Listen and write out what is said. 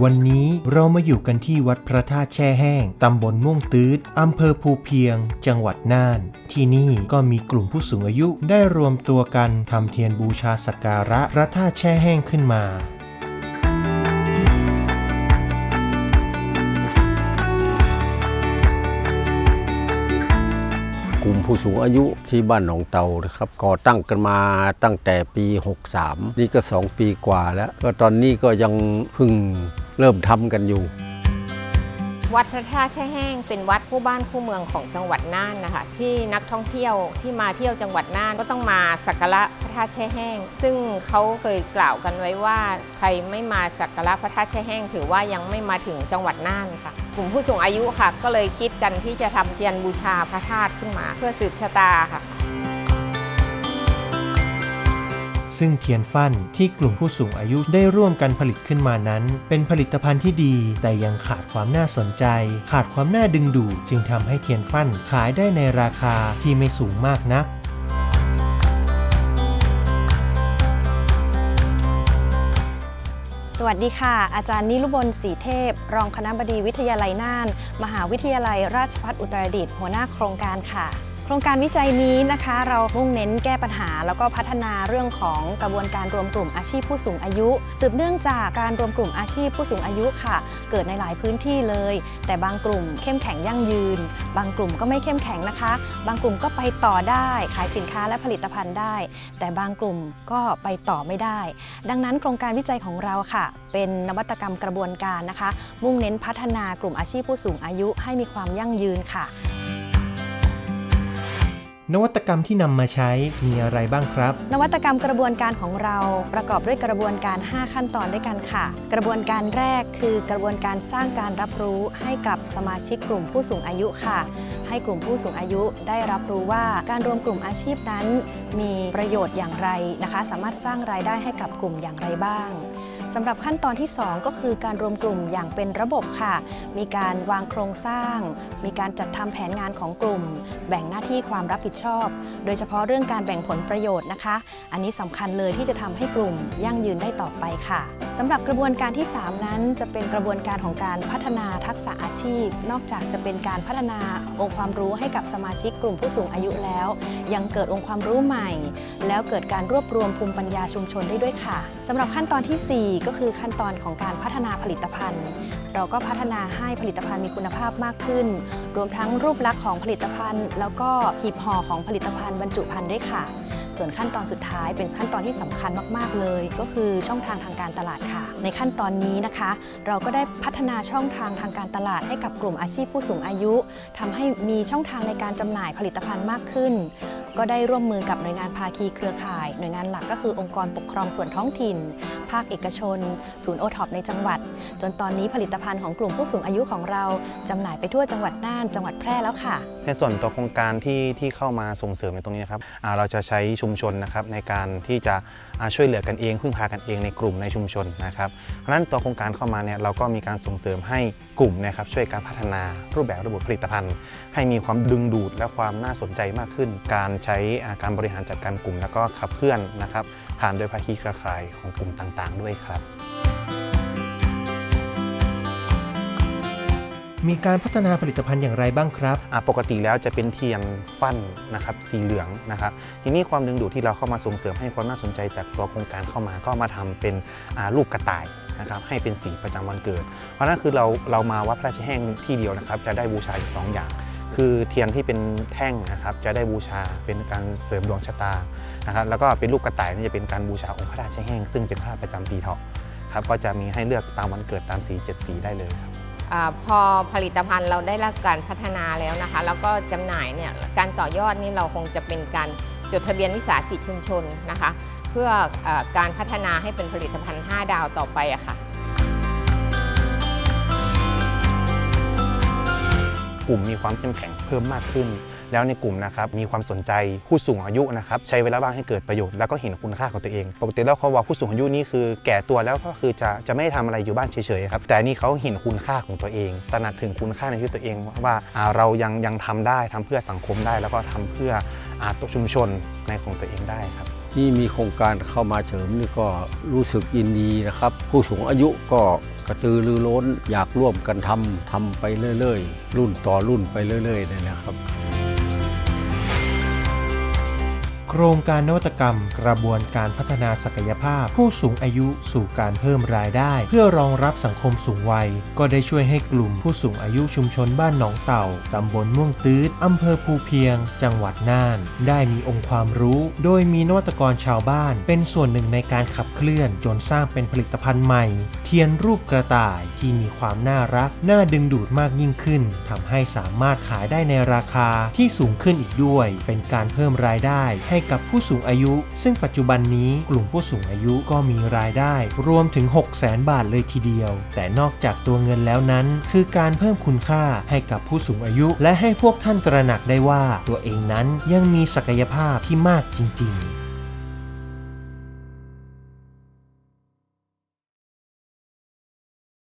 วันนี้เรามาอยู่กันที่วัดพระธาตุแช่แห้ง ตำบลม่วงตืดอำเภอภูเพียง จังหวัดน่าน ที่นี่ก็มีกลุ่มผู้สูงอายุได้รวมตัวกันทำเทียนบูชาสักการะพระธาตุแช่แห้งขึ้นมากลุ่มผู้สูงอายุที่บ้านหนองเตานะครับก่อตั้งกันมาตั้งแต่ปี 63 นี่ก็ 2 ปีกว่าแล้ว ก็ตอนนี้ก็ยังพิ่ง เริ่มทำกันอยู่ วัดพระธาตุแช่แห้งเป็นวัดคู่บ้านคู่เมืองของจังหวัดน่านนะคะ ที่นักท่องเที่ยวที่มาเที่ยวจังหวัดน่านก็ต้องมาสักการะพระธาตุแช่แห้ง ซึ่งเขาเคยกล่าวกันไว้ว่าใครไม่มาสักการะพระธาตุแช่แห้ง ถือว่ายังไม่มาถึงจังหวัดน่านค่ะกลุ่มผู้สูงอายุค่ะ ก็เลยคิดกันที่จะทำเทียนบูชาพระธาตุขึ้นมา เพื่อสืบชะตาค่ะ ซึ่งเทียนฟั่นที่กลุ่มผู้สูงอายุได้ร่วมกันผลิตขึ้นมานั้น เป็นผลิตภัณฑ์ที่ดี แต่ยังขาดความน่าสนใจ ขาดความน่าดึงดูดจึงทำให้เทียนฟั่นขายได้ในราคาที่ไม่สูงมากนักสวัสดีค่ะ อาจารย์นิรุบลศรีเทพ รองคณบดีวิทยาลัยน่าน มหาวิทยาลัยราชภัฏอุตรดิตถ์หัวหน้าโครงการค่ะ รงการวิจัยนี้นะคะ เรามุ่งเน้นแก้ปัญหา แล้วก็พัฒนาเรื่องของกระบวนการรวมกลุ่มอาชีพผู้สูงอายุ สืบเนื่องจากการรวมกลุ่มอาชีพผู้สูงอายุค่ะ เกิดในหลายพื้นที่เลย แต่บางกลุ่มเข้มแข็งยั่งยืน บางกลุ่มก็ไม่เข้มแข็งนะคะ บางกลุ่มก็ไปต่อได้ขายสินค้าและผลิตภัณฑ์ได้ แต่บางกลุ่มก็ไปต่อไม่ได้ ดังนั้นโครงการวิจัยของเราค่ะ เป็นนวัตกรรมกระบวนการนะคะ มุ่งเน้นพัฒนากลุ่มอาชีพผู้สูงอายุให้มีความยั่งยืนค่ะ นวัตกรรมที่นำมาใช้มีอะไรบ้างครับ นวัตกรรมกระบวนการของเราประกอบด้วยกระบวนการ 5 ขั้นตอนด้วยกันค่ะ กระบวนการแรกคือกระบวนการสร้างการรับรู้ให้กับสมาชิกกลุ่มผู้สูงอายุค่ะ ให้กลุ่มผู้สูงอายุได้รับรู้ว่าการรวมกลุ่มอาชีพนั้น มีประโยชน์อย่างไรนะคะ สามารถสร้างรายได้ให้กับกลุ่มอย่างไรบ้าง สำหรับขั้นตอนที่ 2 ก็คือการรวมกลุ่มอย่างเป็นระบบค่ะ มีการวางโครงสร้าง มีการจัดทำแผนงานของกลุ่ม แบ่งหน้าที่ความรับผิดชอบ โดยเฉพาะเรื่องการแบ่งผลประโยชน์นะคะ อันนี้สำคัญเลยที่จะทำให้กลุ่มยั่งยืนได้ต่อไปค่ะสำหรับกระบวนการที่ 3 นั้น จะเป็นกระบวนการของการพัฒนาทักษะอาชีพ นอกจากจะเป็นการพัฒนาองค์ความรู้ให้กับสมาชิกกลุ่มผู้สูงอายุแล้ว ยังเกิดองค์ความรู้ใหม่ แล้วเกิดการรวบรวมภูมิปัญญาชุมชนได้ด้วยค่ะสำหรับขั้นตอนทีสี่4ก็คือขั้นตอนของการพัฒนาผลิตภัณฑ์ เราก็พัฒนาให้ผลิตภัณฑ์มีคุณภาพมากขึ้น รวมทั้งรูปลักษณ์ของผลิตภัณฑ์ แล้วก็หีบห่อของผลิตภัณฑ์บรรจุภัณฑ์ด้วยค่ะ ส่วนขั้นตอนสุดท้ายเป็นขั้นตอนที่สำคัญมาก ๆ เลย ก็คือช่องทางทางการตลาดค่ะ ในขั้นตอนนี้นะคะ เราก็ได้พัฒนาช่องทางทางการตลาดให้กับกลุ่มอาชีพผู้สูงอายุทำให้มีช่องทางในการจำหน่ายผลิตภัณฑ์มากขึ้น ก็ได้ร่วมมือกับหน่วยงานภาคีเครือข่าย หน่วยงานหลักก็คือองค์กรปกครองส่วนท้องถิ่น ภาคเอกชน ศูนย์โอท็อปในจังหวัด จนตอนนี้ผลิตภัณฑ์ของกลุ่มผู้สูงอายุของเราจำหน่ายไปทั่วจังหวัดน่าน จังหวัดแพร่แล้วค่ะ ในส่วนตัวโครงการที่ที่เข้ามาส่งเสริมในตรงนี้นะครับเราจะใช้ชุมชนนะครับในการที่จะช่วยเหลือกันเองพึ่งพากันเองในกลุ่มในชุมชนนะครับ เพราะฉะนั้นตัวโครงการเข้ามาเนี่ยเราก็มีการส่งเสริมให้กลุ่มนะครับช่วยการพัฒนารูปแบบระบบผลิตภัณฑ์ ให้มีความดึงดูดและความน่าสนใจมากขึ้น การใช้อ่าการบริหารจัดการกลุ่ม แล้วก็ขับเคลื่อนนะครับผ่านโดยภาคีเครือข่ายของกลุ่มต่างๆ ด้วยครับ มีการพัฒนาผลิตภัณฑ์อย่างไรบ้างครับอ่าปกติแล้วจะเป็นเทียนฟันนะครับสีเหลืองนะครับทีนี้ความดึงดูดที่เราเข้ามาส่งเสริมให้ความน่าสนใจจากตัวโครงการเข้ามาก็มาทำเป็นอ่ารูปกระต่ายนะครับให้เป็นสีประจำวันเกิด เพราะนั่นคือเราเรามาวัดพระราชแห้งที่เดียวนะครับจะได้บูชาอยู่สองอย่าง คือเทียนที่เป็นแท่งนะครับจะได้บูชาเป็นการเสริมดวงชะตานะครับแล้วก็เป็นรูปกระต่ายนี่จะเป็นการบูชาองค์พระราชแห้งซึ่งเป็นพระประจำปีเถาะครับก็จะมีให้เลือกตามวันเกิดตามสีเจ็ดสีได้เลยครับ อาพอผลิตภัณฑ์เราได้รับการพัฒนาแล้วนะคะ แล้วก็จำหน่ายเนี่ยการต่อยอดนี่เราคงจะเป็นการจดทะเบียนวิสาหกิจชุมชนนะคะ เพื่อเออการพัฒนาให้เป็นผลิตภัณฑ์ 5 ดาวต่อไปอะค่ะ กลุ่มมีความเข้มแข็งเพิ่มมากขึ้น แล้วในกลุ่มนะครับมีความสนใจผู้สูงอายุนะครับใช้เวลาว่างให้เกิดประโยชน์แล้วก็เห็นคุณค่าของตัวเองปกติแล้วเขาบอกผู้สูงอายุนี่คือแก่ตัวแล้วก็คือจะจะไม่ได้ทำอะไรอยู่บ้านเฉยๆครับแต่นี่เขาเห็นคุณค่าของตัวเองตระหนักถึงคุณค่าในชีวิตตัวเองว่าาเรายังยังทำได้ทำเพื่อสังคมได้ แล้วก็ทำเพื่ออาตัวชุมชนในของตัวเองได้ครับ ที่มีโครงการเข้ามาเสริมนี่ก็รู้สึกยินดีนะครับ ผู้สูงอายุก็กระตือรือร้นอยากร่วมกันทำทำไปเรื่อยๆ รุ่นต่อรุ่นไปเรื่อยๆนะครับ โครงการนวัตกรรม กระบวนการพัฒนาศักยภาพ ผู้สูงอายุสู่การเพิ่มรายได้ เพื่อรองรับสังคมสูงวัย ก็ได้ช่วยให้กลุ่มผู้สูงอายุชุมชนบ้านหนองเต่า ตำบลม่วงตืดอำเภอภูเพียง จังหวัดน่าน ได้มีองค์ความรู้ โดยมีนวัตกรชาวบ้าน เป็นส่วนหนึ่งในการขับเคลื่อน จนสร้างเป็นผลิตภัณฑ์ใหม่ เทียนรูปกระต่ายที่มีความน่ารัก น่าดึงดูดมากยิ่งขึ้นทำให้สามารถขายได้ในราคาที่สูงขึ้นอีกด้วย เป็นการเพิ่มรายได้ให้กับผู้สูงอายุ ซึ่งปัจจุบันนี้กลุ่มผู้สูงอายุก็มีรายได้ รวมถึง 6 0แสนบาทเลยทีเดียว แต่นอกจากตัวเงินแล้วนั้น คือการเพิ่มคุณค่าให้กับผู้สูงอายุ และให้พวกท่านตระหนักได้ว่าตัวเองนั้นยังมีศักยภาพที่มากจริง ๆ